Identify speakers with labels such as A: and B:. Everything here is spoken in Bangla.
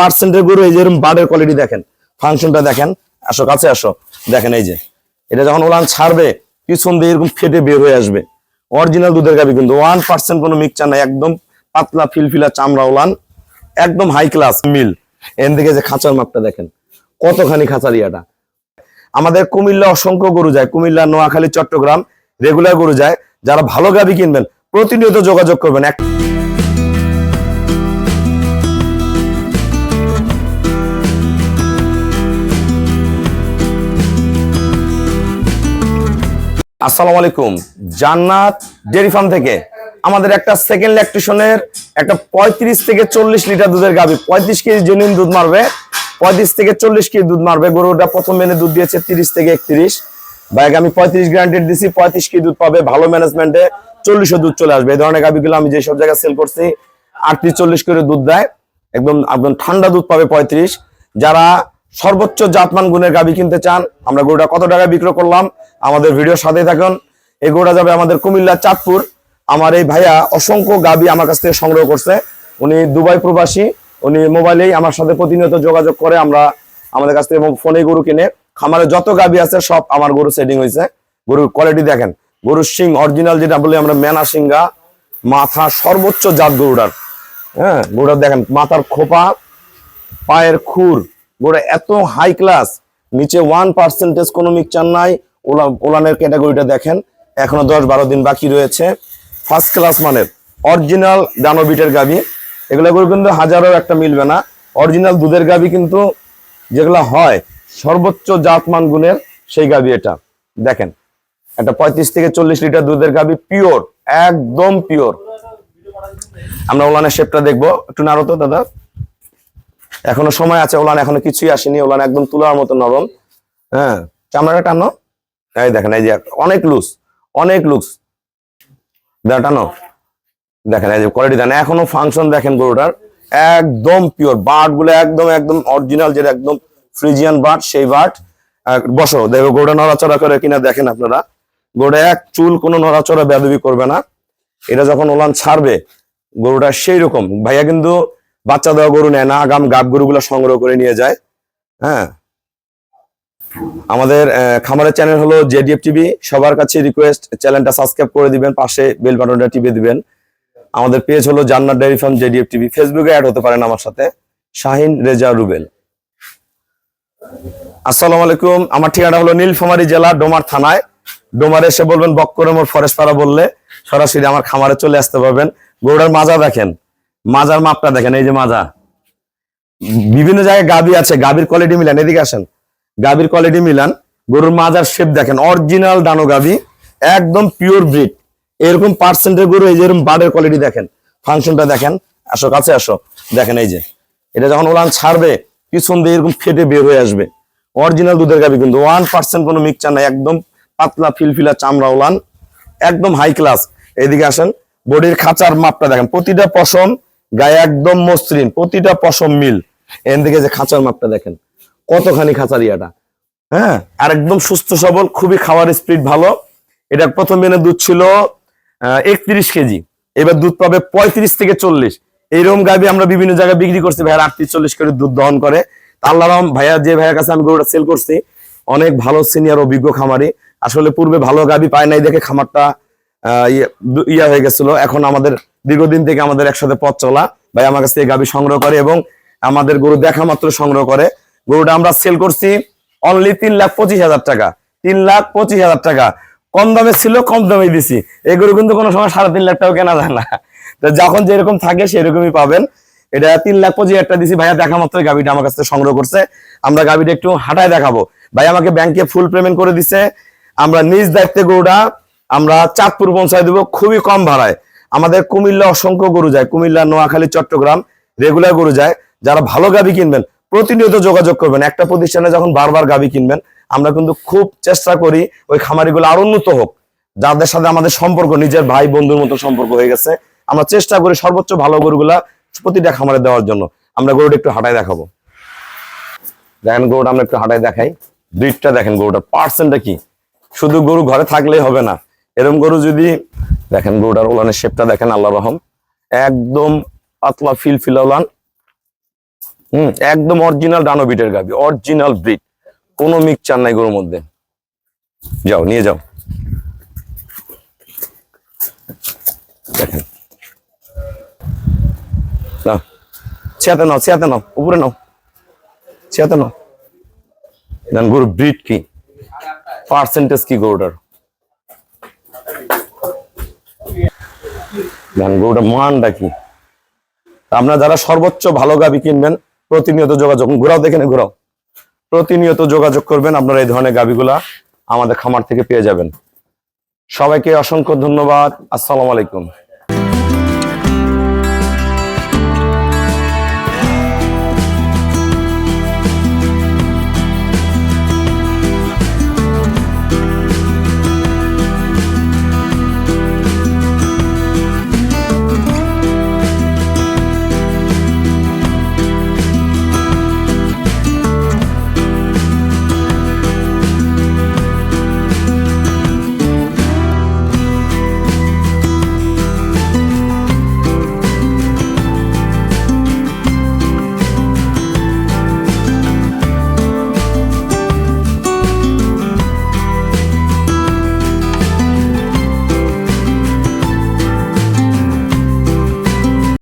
A: পার্সেন্টের গরু এই যে এরকম বার্ডের কোয়ালিটি দেখেন। ফাংশনটা দেখেন। আসো, কাছে আসো। দেখেন এই যে। এটা যখন ওলান ছাড়বে, পিছন দিয়ে এরকম ফেটে বের হয়ে আসবে। অরিজিনাল দুধের গাবি কিন্তু ওয়ান পার্সেন্ট কোনো মিক্সচার নাই, একদম পাতলা ফিলফিলা চামড়া ওলান, একদম হাই ক্লাস মিল এন দিকে যে খাঁচার মাপটা দেখেন, কতখানি খাঁচার ইয়াটা। আমাদের কুমিল্লা অসংখ্য গরু যায়, কুমিল্লা, নোয়াখালী, চট্টগ্রাম রেগুলার গরু যায়। যারা ভালো গাবি কিনবেন, প্রতিনিয়ত যোগাযোগ করবেন। এক আসসালামু আলাইকুম। জান্নাত ডেয়ারি ফার্ম থেকে আমাদের একটা সেকেন্ড ল্যাকটেশনের একটা পঁয়ত্রিশ থেকে চল্লিশ লিটার দুধের গাভি। পঁয়ত্রিশ কেজি জেনুইন দুধ মারবে। পঁয়ত্রিশ থেকে চল্লিশ কেজি দুধ মারবে। গরুটা প্রথম মেনে দুধ দিয়েছে তিরিশ থেকে একত্রিশ। বাইক আমি পঁয়ত্রিশ গ্রান্টেড দিছি, পঁয়ত্রিশ কেজি দুধ পাবে। ভালো ম্যানেজমেন্টে চল্লিশও দুধ চলে আসবে। এই ধরনের গাভিগুলো আমি যেসব জায়গায় সেল করছি, আটত্রিশ চল্লিশ করে দুধ দেয়। একদম একদম ঠান্ডা দুধ পাবে পঁয়ত্রিশ। যারা সর্বোচ্চ জাতমান গুণের গাভি কিনতে চান, আমরা গরুটা কত টাকায় বিক্রয় করলাম, আমাদের ভিডিওর সাথে থাকুন। এই গরুটা যাবে আমাদের কুমিল্লা চাঁদপুর। আমার এই ভাইয়া অসংখ্য গাবি আমার কাছ থেকে সংগ্রহ করছে। উনি দুবাই প্রবাসী, উনি মোবাইলেই আমার সাথে প্রতিনিয়ত যোগাযোগ করে, আমরা আমাদের কাছ থেকে ফোনে গরু কিনে, খামারে যত গাবি আছে সব আমার গরু সেটিং হয়েছে। গরুর কোয়ালিটি দেখেন, গরুর শিং অরিজিনাল যেটা বলি আমরা, মেনা সিংহা, মাথা সর্বোচ্চ জাত গরুটার। হ্যাঁ গরুটার দেখেন, মাথার খোপা, পায়ের খুর গোড়া এত হাই ক্লাস নিচে ওয়ান পার্সেন্টেজ কোনো মিক্সচার নাই, ওলা, ওলানের ক্যাটাগরিটা দেখেন, এখনও দশ বারো দিন বাকি রয়েছে। ফার্স্ট ক্লাস মানের অরিজিনাল ডানোবিটের গাবি, এগুলো গরু কিন্তু হাজারও একটা মিলবে না। অরিজিনাল দুধের গাবি কিন্তু যেগুলো হয়, সর্বোচ্চ জাতমান গুণের সেই গাবি এটা। দেখেন, একটা পঁয়ত্রিশ থেকে চল্লিশ লিটার দুধের গাবি পিওর একদম পিওর আমরা ওলানের শেপটা দেখব, একটু নাড়ো তো দাদা। এখনও সময় আছে, ওলান এখনও কিছুই আসেনি, ওলান একদম তুলার মতো নরম। হ্যাঁ চামড়াটা টানো। এই দেখেন, এই যে অনেক লুজ অনেক লুজ দেখা টানো। দেখেন, এই যে কোয়ালিটি দেন। এখনও ফাংশন দেখেন গরুটার, একদম পিওর বাটগুলো একদম একদম অরিজিনাল যেটা একদম ফ্রিজিয়ান বাট, সেই বাট। বসো, দেখো, গরুটা নড়াচড়া করে কিনা দেখেন আপনারা। গরুটা এক চুল কোনো নড়াচড়া বেদবি করবে না। এটা যখন ওলান ছাড়বে, গরুটা সেই রকম ভাইয়া কিন্তু বাচ্চা দেওয়া গরু নেয় না, আগাম গাব গরুগুলো সংগ্রহ করে নিয়ে যায়। হ্যাঁ। আমাদের খামারের চ্যানেল হলো জেডিএফ টিভি। সবার কাছে রিকোয়েস্ট চ্যানেলটা সাবস্ক্রাইব করে দিবেন, পাশে বেল বাটনটা টিপে দিবেন। আমাদের পেজ হলো Jannat dairy farm JDF TV. ফেসবুকে অ্যাড হতে পারেন আমার সাথে। শাহিন রেজা রুবেল। আসসালামু আলাইকুম। আমার ঠিকানা হলো নীলফামারী জেলা, ডোমার থানায়। ডোমারে এসে বলবেন বক্করমোর ফরেস্ট পাড়া বললে সরাসরি আমার খামারে চলে আসতে পারবেন। গরুটার মাজা দেখেন। মাজার মাপটা দেখেন, এই যে মাজা। বিভিন্ন জায়গায় গাবি আছে, গাবির কোয়ালিটি মিলান, এদিকে আসেন। গাবির কোয়ালিটি মিলান, গরুর মাজার শেপ দেখেন অরিজিনাল ডানো গাবি, একদম পিওর ব্রিড এরকম পার্সেন্টের গরু, এই যে এরকম কোয়ালিটি দেখেন। ফাংশনটা দেখেন, আসো, কাছে আসো। দেখেন, এই যে। এটা যখন ওলান ছাড়বে, পিছন দিয়ে এরকম ফেটে বের হয়ে আসবে। অরিজিনাল দুধের গাবি কিন্তু ওয়ান পার্সেন্ট কোনো মিক্সচার নাই, একদম পাতলা ফিলফিলা চামড়া ওলান, একদম হাই ক্লাস এইদিকে আসেন, বডির খাঁচার মাপটা দেখেন, প্রতিটা পশম গায়ে একদম মসৃণ, প্রতিটা পশম মিল। এন দিকে যে খাঁচার মাপটা দেখেন, কতখানি খাঁচার ইয়াটা হ্যাঁ আর একদম সুস্থ সবল, খুবই খাওয়ার স্পিড ভালো। এটা প্রথম দিনে দুধ ছিল একত্রিশ কেজি। এবার দুধ পাবে পঁয়ত্রিশ থেকে চল্লিশ। এইরকম গাবি আমরা বিভিন্ন জায়গায় বিক্রি করছি, ভাইয়ার আটত্রিশ চল্লিশ করে দুধ দহন করে। আল্লাহ রহম, ভাইয়া, যে ভাইয়ার কাছে আমি গরুটা সেল করছি, অনেক ভালো সিনিয়র অভিজ্ঞ খামারি। আসলে পূর্বে ভালো গাবি পায় নাই দেখে খামারটা ইয়ে- ইয়া হয়ে গেছিল। এখন আমাদের দীর্ঘদিন থেকে আমাদের একসাথে পথ চলা। ভাই আমার কাছ থেকে সংগ্রহ করে এবং আমাদের গরু দেখা মাত্র সংগ্রহ করে। গরুটা আমরা সেল করছি অনলি তিন লাখ পঁচিশ হাজার টাকা। তিন লাখ পঁচিশ হাজার টাকা। কম দামে ছিল, কম দামে দিছি। এই গরু কিন্তু কোনো সময় সাড়ে তিন লাখ টাকা কেনা যায় না। তো যখন যেরকম থাকে সেরকমই পাবেন। এটা তিন লাখ পঁচিশ হাজার টাকা দিছি। ভাইয়া দেখা মাত্র গাবিটা আমার কাছ থেকে সংগ্রহ করছে। আমরা গাবিটা একটু হাঁটায় দেখাবো। ভাই আমাকে ব্যাংকে ফুল পেমেন্ট করে দিছে। আমরা নিজ দায়িত্বে গরুটা আমরা চাঁদপুর পৌঁছায় দেবো খুবই কম ভাড়ায়। আমাদের কুমিল্লা অসংখ্য গরু যায়। কুমিল্লা, নোয়াখালী, চট্টগ্রাম রেগুলার গরু যায়। যারা ভালো গাবি কিনবেন, প্রতিনিয়ত যোগাযোগ করবেন। একটা প্রতিষ্ঠানে যখন বারবার গাবি কিনবেন, আমরা কিন্তু খুব চেষ্টা করি ওই খামারিগুলো আরও উন্নত হোক। যাদের সাথে আমাদের সম্পর্ক, নিজের ভাই, বন্ধুর মতো সম্পর্ক হয়ে গেছে, আমরা চেষ্টা করি সর্বোচ্চ ভালো গরুগুলা প্রতিটা খামারে দেওয়ার জন্য। আমরা গরুটা একটু হাঁটায় দেখাবো। দেখেন গরুটা আমরা একটু হাঁটায় দেখাই। দুইটা দেখেন গরুটা পার্সেন্টটা কি? শুধু গরু ঘরে থাকলেই হবে না। এরকম গরু যদি দেখেন, গরুটার ওলানের শেপটা দেখেন আল্লাহ রহম, একদম পাতলা ফিল ফিল ওলান হুম, একদম অরিজিনাল ডানো বিটের গাবি অরিজিনাল ব্রিড কোনো মিক্সচার নাই গরুর মধ্যে। যাও, নিয়ে যাও। দেখেন। নাও চেয়াতে নাও চেয়াতে নাও, উপরে নাও। চেয়াতে নাও। গরুর ব্রিড কি? পার্সেন্টেজ কি গরুটার? গরুটার মানটা কি আপনারা যারা সর্বোচ্চ ভালো গাবি কিনবেন, প্রতিনিয়ত যোগাযোগ, ঘোরাও দেখেন ঘুরাও ঘোরাও। প্রতিনিয়ত যোগাযোগ করবেন, আপনারা এই ধরনের গাবিগুলা আমাদের খামার থেকে পেয়ে যাবেন। সবাইকে অসংখ্য ধন্যবাদ, আসসালামু আলাইকুম।